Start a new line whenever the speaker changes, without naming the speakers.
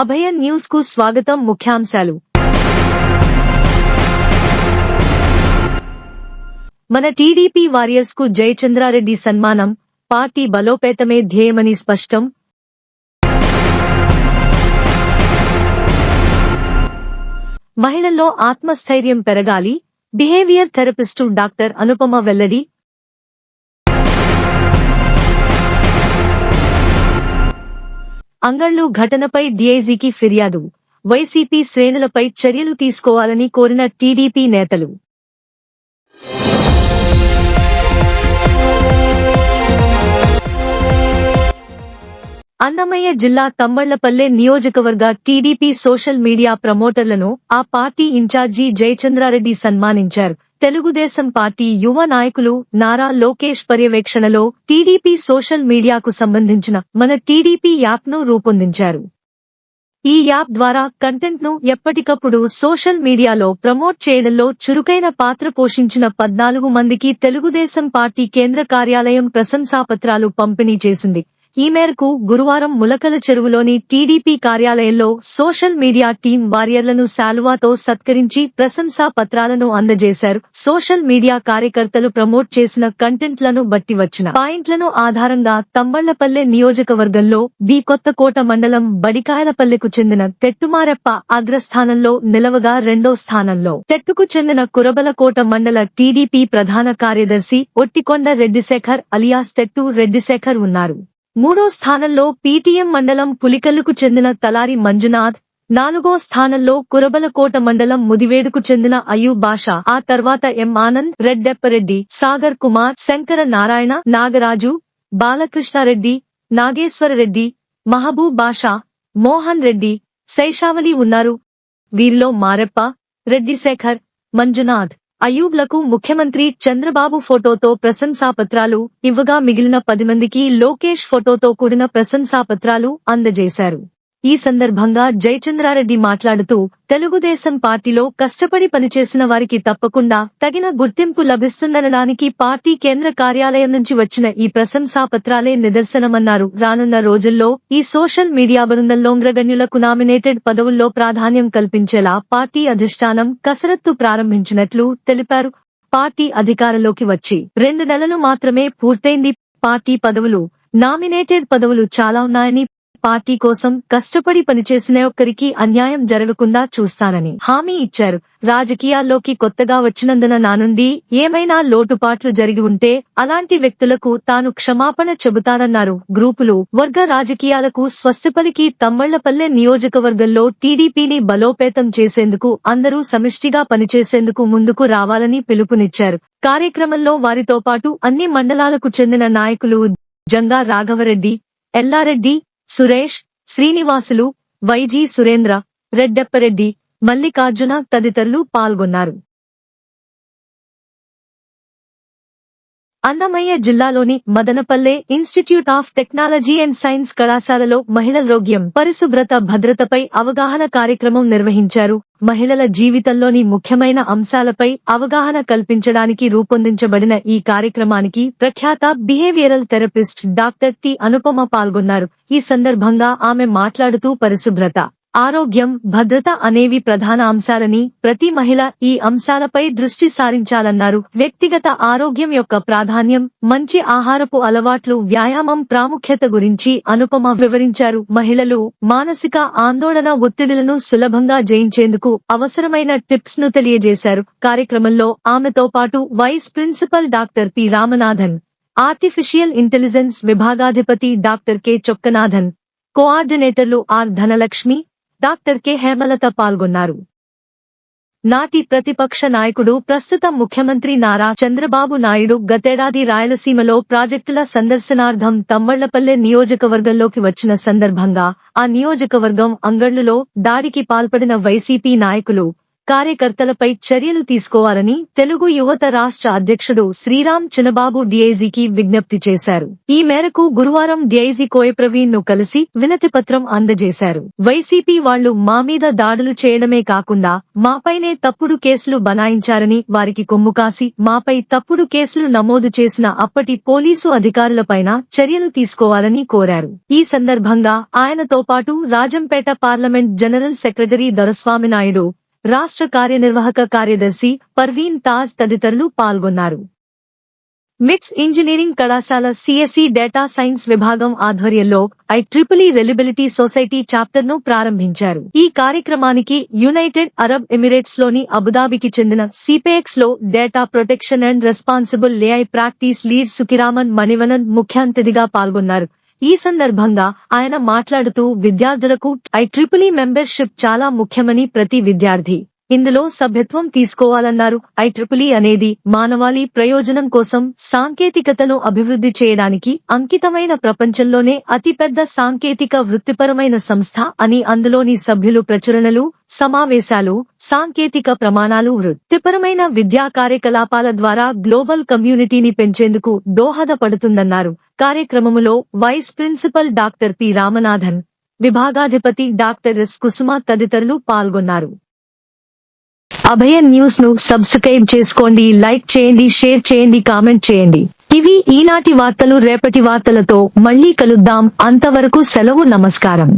అభయ న్యూస్కు స్వాగతం ముఖ్యాంశాలు. మన టీడీపీ వారియర్స్కు జయచంద్రారెడ్డి సన్మానం పార్టీ బలోపేతమే ధ్యేయమని స్పష్టం. మహిళల్లో ఆత్మస్థైర్యం పెరగాలి బిహేవియర్ థెరపిస్టు డాక్టర్ అనుపమ వెల్లడి అంగళ్ళు ఘటనపై డీఐజీకి ఫిర్యాదు. వైసీపీ శ్రేణులపై చర్యలు తీసుకోవాలని కోరిన టీడీపీ నేతలు. అన్నమయ్య జిల్లా తమ్మళ్ళపల్లె నియోజకవర్గ టీడీపీ సోషల్ మీడియా ప్రమోటర్లను ఆ పార్టీ ఇన్ఛార్జి జయచంద్రారెడ్డి సన్మానించారు. తెలుగుదేశం పార్టీ యువ నాయకులు నారా లోకేష్ పర్యవేక్షణలో టీడీపీ సోషల్ మీడియాకు సంబంధించిన మన టీడీపీ యాప్ను రూపొందించారు. ఈ యాప్ ద్వారా కంటెంట్ను ఎప్పటికప్పుడు సోషల్ మీడియాలో ప్రమోట్ చేయడంలో చురుకైన పాత్ర పోషించిన పద్నాలుగు మందికి తెలుగుదేశం పార్టీ కేంద్ర కార్యాలయం ప్రశంసాపత్రాలు పంపిణీ చేసింది. ఈ మేరకు గురువారం ములకల చెరువులోని టీడీపీ కార్యాలయంలో సోషల్ మీడియా టీం వారియర్లను శాలువాతో సత్కరించి ప్రశంసా పత్రాలను అందజేశారు. సోషల్ మీడియా కార్యకర్తలు ప్రమోట్ చేసిన కంటెంట్లను బట్టి వచ్చిన పాయింట్లను ఆధారంగా తంబళ్ళపల్లె నియోజకవర్గంలో బి కొత్తకోట మండలం బడికాయలపల్లెకు చెందిన తెట్టుమారెప్ప అగ్రస్థానంలో నిలవగా రెండో స్థానంలో. తెట్టుకు చెందిన కురబలకోట మండల టీడీపీ ప్రధాన కార్యదర్శి ఒట్టికొండ రెడ్డిశేఖర్ అలియాస్ తెట్టు రెడ్డిశేఖర్ ఉన్నారు. మూడో స్థానంలో పీటీఎం మండలం పులికల్లుకు చెందిన తలారి మంజునాథ్ నాలుగో స్థానంలో కురబలకోట మండలం ముదివేడుకు చెందిన అయూబ్ బాషా ఆ తర్వాత ఎం ఆనంద్ రెడ్డెప్పరెడ్డి సాగర్ కుమార్ శంకర నారాయణ నాగరాజు బాలకృష్ణారెడ్డి నాగేశ్వరరెడ్డి మహబూబ్ బాషా మోహన్ రెడ్డి శైషావలి ఉన్నారు. వీరిలో మారెప్ప రెడ్డి శేఖర్ మంజునాథ్. అయూబ్లకు ముఖ్యమంత్రి చంద్రబాబు ఫోటోతో ప్రశంసాపత్రాలు ఇవ్వగా మిగిలిన పది మందికి లోకేష్ ఫోటోతో కూడిన ప్రశంసాపత్రాలు అందజేశారు. ఈ సందర్భంగా జయచంద్రారెడ్డి మాట్లాడుతూ తెలుగుదేశం పార్టీలో కష్టపడి పనిచేసిన వారికి తప్పకుండా తగిన గుర్తింపు లభిస్తుందనడానికి పార్టీ కేంద్ర కార్యాలయం నుంచి వచ్చిన ఈ ప్రశంసాపత్రాలే నిదర్శనమన్నారు. రానున్న రోజుల్లో ఈ సోషల్ మీడియా బృందంలో నామినేటెడ్ పదవుల్లో ప్రాధాన్యం కల్పించేలా పార్టీ అధిష్టానం కసరత్తు ప్రారంభించినట్లు తెలిపారు. పార్టీ అధికారంలోకి వచ్చి రెండు నెలలు మాత్రమే పూర్తయింది. పార్టీ పదవులు నామినేటెడ్ పదవులు చాలా ఉన్నాయని పార్టీ కోసం కష్టపడి పనిచేసిన ఒక్కరికి అన్యాయం జరగకుండా చూస్తానని హామీ ఇచ్చారు. రాజకీయాల్లోకి కొత్తగా వచ్చినందున నా నుండి ఏమైనా లోటుపాట్లు జరిగి ఉంటే అలాంటి వ్యక్తులకు తాను క్షమాపణ చెబుతానన్నారు. గ్రూపులు వర్గ రాజకీయాలకు స్వస్థపలికి తమ్మళ్ళపల్లె నియోజకవర్గంలో టీడీపీని బలోపేతం చేసేందుకు అందరూ సమిష్టిగా పనిచేసేందుకు ముందుకు రావాలని పిలుపునిచ్చారు. కార్యక్రమంలో వారితో పాటు అన్ని మండలాలకు చెందిన నాయకులు జంగా రాఘవరెడ్డి ఎల్లారెడ్డి సురేష్ శ్రీనివాసులు వైజీ సురేంద్ర రెడ్డప్పరెడ్డి మల్లికార్జున తదితరులు పాల్గొన్నారు. అన్నమయ్య జిల్లాలోని Madanapalle institute of technology and science కళాశాలలో మహిళల రోగ్యం పరిశుభ్రత భద్రతపై అవగాహన కార్యక్రమం నిర్వహించారు. మహిళల జీవితంలోని ముఖ్యమైన అంశాలపై అవగాహన కల్పించడానికి రూపొందించబడిన ఈ కార్యక్రమానికి ప్రఖ్యాత behavioural therapist doctor T Anupama పాల్గొన్నారు. ఈ సందర్భంగా ఆమె మాట్లాడుతూ పరిశుభ్రత ఆరోగ్యం భద్రత అనేవి ప్రధాన అంశాలని ప్రతి మహిళ ఈ అంశాలపై దృష్టి సారించాలన్నారు. వ్యక్తిగత ఆరోగ్యం యొక్క ప్రాధాన్యం మంచి ఆహారపు అలవాట్లు వ్యాయామం ప్రాముఖ్యత గురించి అనుపమ వివరించారు. మహిళలు మానసిక ఆందోళన ఒత్తిడులను సులభంగా జయించేందుకు అవసరమైన టిప్స్ను తెలియజేశారు. కార్యక్రమంలో ఆమెతో పాటు vice principal doctor P. Ramanathan artificial intelligence విభాగాధిపతి doctor K. Chokkanathan కోఆర్డినేటర్లు R. Dhanalakshmi doctor K. Hemalatha పాల్గొన్నారు. నాటి ప్రతిపక్ష నాయకుడు ప్రస్తుత ముఖ్యమంత్రి నారా చంద్రబాబు నాయుడు గతేడాది రాయలసీమలో ప్రాజెక్టుల సందర్శనార్థం తమ్మళ్ళపల్లె నియోజకవర్గంలోకి వచ్చిన సందర్భంగా ఆ నియోజకవర్గం అంగళ్ళులో దాడికి పాల్పడిన వైసీపీ నాయకులు కార్యకర్తలపై చర్యలు తీసుకోవాలని తెలుగు యువత రాష్ట్ర అధ్యక్షుడు శ్రీరామ్ చినబాబు డిఐజీకి విజ్ఞప్తి చేశారు. ఈ మేరకు గురువారం డిఐజీ కోయ ప్రవీణ్ను కలిసి వినతి పత్రం అందజేశారు. వైసీపీ వాళ్ళు మా మీద దాడులు చేయడమే కాకుండా మాపైనే తప్పుడు కేసులు బనాయించారని వారికి కొమ్ము కాసి మాపై తప్పుడు కేసులు నమోదు చేసిన అప్పటి పోలీసు అధికారులపైన చర్యలు తీసుకోవాలని కోరారు. ఈ సందర్భంగా ఆయనతో పాటు Rajampet parliament general secretary Doraswamy Naidu రాష్ట్ర కార్యనిర్వాహక కార్యదర్శి పర్వీన్ తాజ్ తదితరులు పాల్గొన్నారు. మిక్స్ ఇంజనీరింగ్ కళాశాల సిఎస్ఈ డేటా సైన్స్ విభాగం ఆధ్వర్యంలో ఐ ట్రిపులీ రెలిబిలిటీ సొసైటీ చాప్టర్ను ప్రారంభించారు. ఈ కార్యక్రమానికి యునైటెడ్ అరబ్ ఎమిరేట్స్లోని అబుదాబికి చెందిన సిపెక్స్లో data protection and responsible AI practice lead Sukiraman Manivannan ముఖ్య పాల్గొన్నారు. ఈ సందర్భంగా ఆయన మాట్లాడుతూ విద్యార్థులకు ఐ ట్రిపులీ మెంబర్షిప్ చాలా ముఖ్యమని ప్రతి విద్యార్థి ఇందులో సభ్యత్వం తీసుకోవాలన్నారు. ఐ అనేది మానవాళి ప్రయోజనం కోసం సాంకేతికతను అభివృద్ధి చేయడానికి అంకితమైన ప్రపంచంలోనే అతిపెద్ద సాంకేతిక వృత్తిపరమైన సంస్థ అని అందులోని సభ్యులు ప్రచురణలు సమావేశాలు సాంకేతిక ప్రమాణాలు వృత్తిపరమైన విద్యా కార్యకలాపాల ద్వారా గ్లోబల్ కమ్యూనిటీని పెంచేందుకు దోహదపడుతుందన్నారు. కార్యక్రమములో vice principal doctor P. Ramanathan విభాగాధిపతి doctor S. Kusuma తదితరులు పాల్గొన్నారు. అభయ న్యూస్ను సబ్స్క్రైబ్ చేసుకోండి లైక్ చేయండి షేర్ చేయండి కామెంట్ చేయండి. ఇవి ఈనాటి వార్తలు రేపటి వార్తలతో మళ్ళీ కలుద్దాం. అంతవరకు సెలవు నమస్కారం.